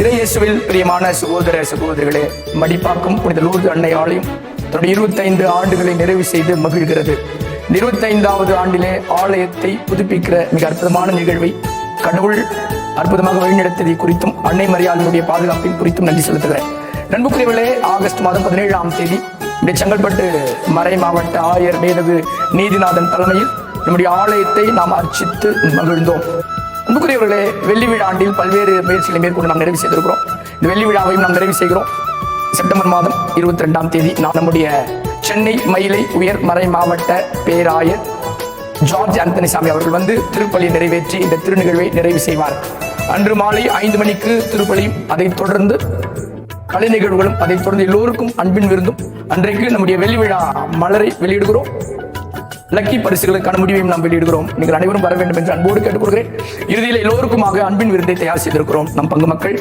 இறையேசுவில் பிரியமான சகோதர சகோதரிகளே மடிப்பாக்கம் புனித லூர்து அன்னை ஆலயம் தன்னுடைய இருபத்தைந்து ஆண்டுகளை நிறைவு செய்து மகிழ்கிறது. இருபத்தி இருபத்தைந்தாவது ஆண்டிலே ஆலயத்தை புதுப்பிக்கிற மிக அற்புதமான நிகழ்வை கடவுள் அற்புதமாக வழிநடத்தியதை குறித்தும் அன்னை மரியாதையுடைய பாதுகாப்பின் குறித்தும் நன்றி செலுத்துகிறேன். நண்புக்குரியவர்களே ஆகஸ்ட் மாதம் பதினேழாம் தேதி இந்த செங்கல்பட்டு மறை மாவட்ட ஆயர் மேதகு நீதிநாதன் தலைமையில் நம்முடைய ஆலயத்தை நாம் அர்ச்சித்து மகிழ்ந்தோம். அன்புக்குரியவர்களே வெள்ளி விழா ஆண்டில் பல்வேறு முயற்சிகளை மேற்கொண்டு நாம் நிறைவு செய்திருக்கிறோம். இந்த வெள்ளி விழாவையும் நாம் நிறைவு செய்கிறோம். செப்டம்பர் மாதம் இருபத்தி ரெண்டாம் தேதி நாம் நம்முடைய சென்னை மயிலை உயர் மறை மாவட்ட பேராயர் ஜார்ஜ் அந்தனிசாமி அவர்கள் வந்து திருப்பலியை நிறைவேற்றி இந்த திருநிகழ்வை நிறைவு செய்வார். அன்று மாலை ஐந்து மணிக்கு திருப்பலியும் அதைத் தொடர்ந்து கலை நிகழ்வுகளும் அதைத் தொடர்ந்து எல்லோருக்கும் அன்பின் விருந்தும் அன்றைக்கு நம்முடைய வெள்ளி விழா மலரை வெளியிடுகிறோம். லக்கி பரிசுகளுக்கான முடிவையும் நாம் வெளியிடுகிறோம். நீங்கள் அனைவரும் வர வேண்டும் என்று அன்போடு கேட்டுக்கொள்கிறேன். இறுதியில் எல்லோருக்குமாக அன்பின் விருந்தை தயார் செய்திருக்கிறோம். நம் பங்கு மக்கள்.